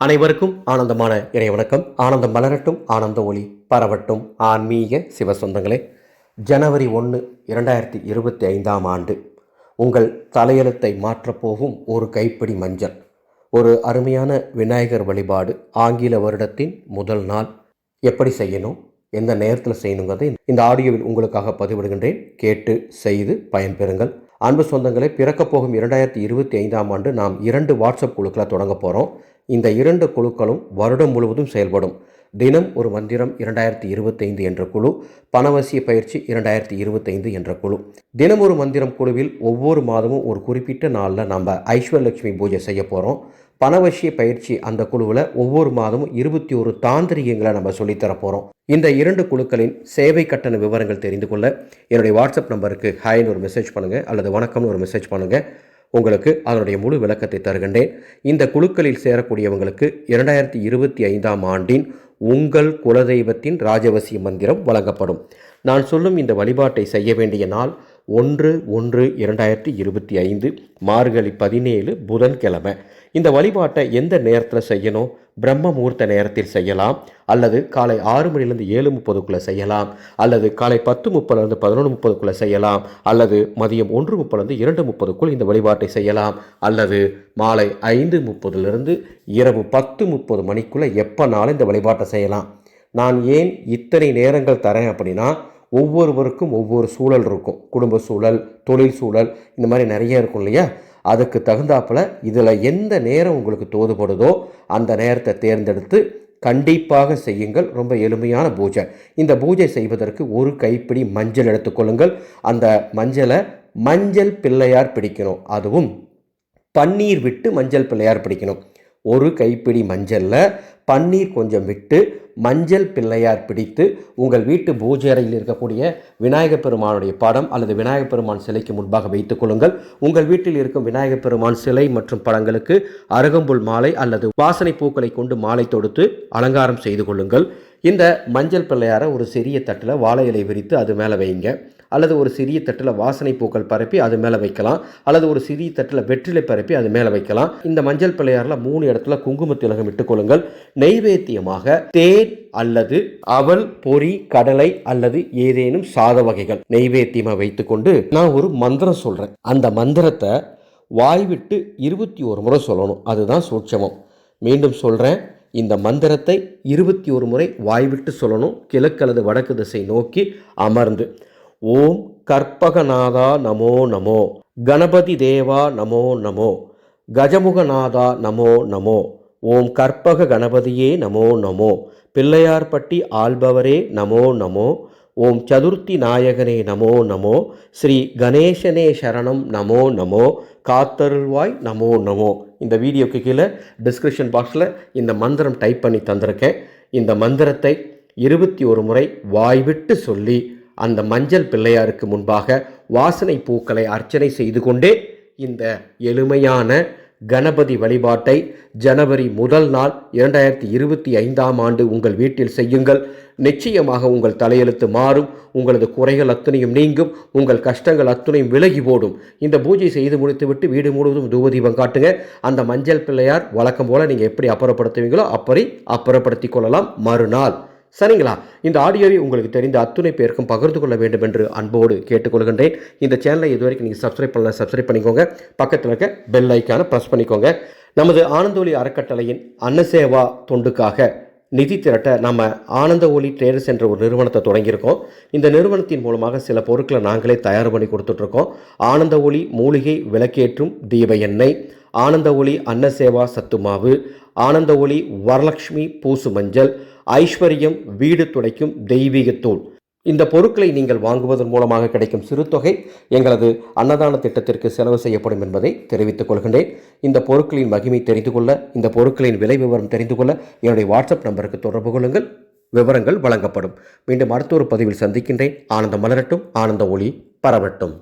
அனைவருக்கும் ஆனந்தமான இறை வணக்கம். ஆனந்தம் மலரட்டும் ஆனந்த ஒளி பரவட்டும். ஆன்மீக சிவ சொந்தங்களே ஜனவரி ஒன்று இரண்டாயிரத்தி இருபத்தி ஐந்தாம் ஆண்டு உங்கள் தலையெழுத்தை மாற்றப்போகும் ஒரு கைப்பிடி மஞ்சள் ஒரு அருமையான விநாயகர் வழிபாடு ஆங்கில வருடத்தின் முதல் நாள். எப்படி செய்யணும்? எந்த நேரத்தில் செய்யணுங்கிறதை இந்த ஆடியோவில் உங்களுக்காக பதிவிடுகின்றேன். கேட்டு செய்து பயன்பெறுங்கள். அன்பு சொந்தங்களை பிறக்கப் போகும் இரண்டாயிரத்தி இருபத்தி ஐந்தாம் ஆண்டு நாம் இரண்டு வாட்ஸ்அப் குழுக்களை தொடங்க போகிறோம். இந்த இரண்டு குழுக்களும் வருடம் முழுவதும் செயல்படும். தினம் ஒரு மந்திரம் இரண்டாயிரத்தி இருபத்தைந்து என்ற குழு பணவசிய பயிற்சி இரண்டாயிரத்தி இருபத்தைந்து என்ற குழு. தினம் ஒரு மந்திரம் குழுவில் ஒவ்வொரு மாதமும் ஒரு குறிப்பிட்ட நாளில் நம்ம ஐஸ்வர்லட்சுமி பூஜை செய்ய போகிறோம். பணவசிய பயிற்சி அந்த குழுவில் ஒவ்வொரு மாதமும் இருபத்தி ஒரு தாந்திரிகங்களை நம்ம சொல்லித்தர போகிறோம் இந்த இரண்டு குழுக்களின் சேவை கட்டண விவரங்கள் தெரிந்து கொள்ள என்னுடைய வாட்ஸ்அப் நம்பருக்கு ஹாய்னு ஒரு மெசேஜ் பண்ணுங்கள் அல்லது வணக்கம்னு ஒரு மெசேஜ் பண்ணுங்கள் உங்களுக்கு அதனுடைய முழு விளக்கத்தை தருகின்றேன். இந்த குழுக்களில் சேரக்கூடியவங்களுக்கு இரண்டாயிரத்தி இருபத்தி ஐந்தாம் ஆண்டின் உங்கள் குலதெய்வத்தின் ராஜவசிய மந்திரம் வழங்கப்படும். நான் சொல்லும் இந்த வழிபாட்டை செய்ய வேண்டிய நாள் ஒன்று ஒன்று இரண்டாயிரத்தி இருபத்தி ஐந்து மார்கழி பதினேழு புதன்கிழமை. இந்த வழிபாட்டை எந்த நேரத்தில் செய்யணும்? பிரம்ம முகூர்த்த நேரத்தில் செய்யலாம். அல்லது காலை ஆறு மணிலேருந்து ஏழு முப்பதுக்குள்ளே செய்யலாம். அல்லது காலை பத்து முப்பதுலேருந்து பதினொன்று முப்பதுக்குள்ளே செய்யலாம். அல்லது மதியம் ஒன்று முப்பதுலேருந்து இரண்டு முப்பதுக்குள் இந்த வழிபாட்டை செய்யலாம். அல்லது மாலை ஐந்து முப்பதுலேருந்து இரவு பத்து முப்பது மணிக்குள்ளே எப்போனாலும் இந்த வழிபாட்டை செய்யலாம். நான் ஏன் இத்தனை நேரங்கள் தரேன் அப்படின்னா ஒவ்வொருவருக்கும் ஒவ்வொரு சூழல் இருக்கும். குடும்ப சூழல் தொழில் சூழல் இந்த மாதிரி நிறைய இருக்கும் இல்லையா? அதுக்கு தகுந்தாப்பில் இதில் எந்த நேரம் உங்களுக்கு தோதுபடுதோ அந்த நேரத்தை தேர்ந்தெடுத்து கண்டிப்பாக செய்யுங்கள். ரொம்ப எளிமையான பூஜை. இந்த பூஜை செய்வதற்கு ஒரு கைப்பிடி மஞ்சள் எடுத்துக்கொள்ளுங்கள் அந்த மஞ்சளை மஞ்சள் பிள்ளையார் பிடிக்கணும். அதுவும் பன்னீர் விட்டு மஞ்சள் பிள்ளையார் பிடிக்கணும். ஒரு கைப்பிடி மஞ்சளில் பன்னீர் கொஞ்சம் விட்டு மஞ்சள் பிள்ளையார் பிடித்து உங்கள் வீட்டு பூஜை அறையில் இருக்கக்கூடிய விநாயகப் பெருமானுடைய படம் அல்லது விநாயகப் பெருமான் சிலைக்கு முன்பாக வைத்துக் கொள்ளுங்கள். உங்கள் வீட்டில் இருக்கும் விநாயகப் பெருமான் சிலை மற்றும் படங்களுக்கு அருகம்புல் மாலை அல்லது வாசனை பூக்களை கொண்டு மாலை தொடுத்து அலங்காரம் செய்து கொள்ளுங்கள். இந்த மஞ்சள் பிள்ளையாரை ஒரு சிறிய தட்டில் வாழை இலை விரித்து அது மேலே வைங்க. அல்லது ஒரு சிறிய தட்டில் வாசனை பூக்கள் பரப்பி அது மேலே வைக்கலாம். அல்லது ஒரு சிறிய தட்டில் வெற்றிலை பரப்பி அது மேலே வைக்கலாம். இந்த மஞ்சள் பிள்ளையாரில் மூணு இடத்துல குங்கும திலகம் இட்டுக்கொள்ளுங்கள் நெய்வேத்தியமாக தேன் அல்லது அவல் பொறி கடலை அல்லது ஏதேனும் சாத வகைகள் நெய்வேத்தியமாக வைத்துக்கொண்டு நான் ஒரு மந்திரம் சொல்கிறேன் அந்த மந்திரத்தை வாய்விட்டு இருபத்தி ஒரு முறை சொல்லணும். அதுதான் சூட்சமம். மீண்டும் சொல்கிறேன் இந்த மந்திரத்தை இருபத்தி ஒரு முறை வாய்விட்டு சொல்லணும். கிழக்கு அல்லது வடக்கு திசை நோக்கி அமர்ந்து. ஓம் கற்பகநாதா நமோ நமோ. கணபதி தேவா நமோ நமோ. கஜமுகநாதா நமோ நமோ. ஓம் கற்பக கணபதியே நமோ நமோ. பிள்ளையார்பட்டி ஆள்பவரே நமோ நமோ. ஓம் சதுர்த்தி நாயகனே நமோ நமோ. ஸ்ரீ கணேசனே சரணம் நமோ நமோ. காத்தருள்வாய் நமோ நமோ. இந்த வீடியோக்கு கீழே டிஸ்கிரிப்ஷன் பாக்ஸில் இந்த மந்திரம் டைப் பண்ணி தந்திருக்கேன். இந்த மந்திரத்தை இருபத்தி ஒரு முறை வாய்விட்டு சொல்லி அந்த மஞ்சள் பிள்ளையாருக்கு முன்பாக வாசனை பூக்களை அர்ச்சனை செய்து கொண்டே இந்த எளிமையான கணபதி வழிபாட்டை ஜனவரி முதல் நாள் இரண்டாயிரத்தி இருபத்தி ஐந்தாம் ஆண்டு உங்கள் வீட்டில் செய்யுங்கள். நிச்சயமாக உங்கள் தலையெழுத்து மாறும் உங்களது குறைகள் அத்துணையும் நீங்கும் உங்கள் கஷ்டங்கள் அத்துணையும் விலகி போடும். இந்த பூஜை செய்து முடித்துவிட்டு வீடு முழுவதும் தூபதீபம் காட்டுங்க. அந்த மஞ்சள் பிள்ளையார் வழக்கம் போல் நீங்கள் எப்படி அப்புறப்படுத்துவீங்களோ அப்படி அப்புறப்படுத்தி கொள்ளலாம். மறுநாள் சரிங்களா? இந்த ஆடியோவை உங்களுக்கு தெரிந்த அத்துணை பேருக்கும் பகிர்ந்து கொள்ள வேண்டும் என்று அன்போடு கேட்டுக்கொள்கின்றேன். இந்த சேனலை இதுவரைக்கும் நீங்கள் சப்ஸ்கிரைப் பண்ணலாம் சப்ஸ்கிரைப் பண்ணிக்கோங்க. பக்கத்தில் இருக்க பெல் ஐக்கான ப்ரெஸ் பண்ணிக்கோங்க. நமது ஆனந்தோலி அறக்கட்டளையின் அன்னசேவா தொண்டுக்காக நிதி திரட்ட நம்ம ஆனந்த ஒளி ட்ரேடர்ஸ் என்ற ஒரு நிறுவனத்தை தொடங்கியிருக்கோம். இந்த நிறுவனத்தின் மூலமாக சில பொருட்களை நாங்களே தயார் பண்ணி கொடுத்துட்ருக்கோம். ஆனந்த ஒளி மூலிகை விளக்கேற்றும் தீப எண்ணெய் ஆனந்த ஒளி அன்னசேவா சத்துமாவு ஆனந்த ஒளி வரலட்சுமி பூசு மஞ்சள் ஐஸ்வர்யம் வீடு துடைக்கும் தெய்வீகத்தூள் இந்த பொருட்களை நீங்கள் வாங்குவதன் மூலமாக கிடைக்கும் சிறு தொகை எங்களது அன்னதான திட்டத்திற்கு செலவு செய்யப்படும் என்பதை தெரிவித்துக் கொள்கின்றேன். இந்த பொருட்களின் மகிமை தெரிந்து கொள்ள இந்த பொருட்களின் விலை விவரம் தெரிந்து கொள்ள என்னுடைய வாட்ஸ்அப் நம்பருக்கு தொடர்பு கொள்ளுங்கள். விவரங்கள் வழங்கப்படும். மீண்டும் அடுத்த ஒரு பதிவில் சந்திக்கின்றேன். ஆனந்த மலரட்டும். ஆனந்த ஒளி பரவட்டும்.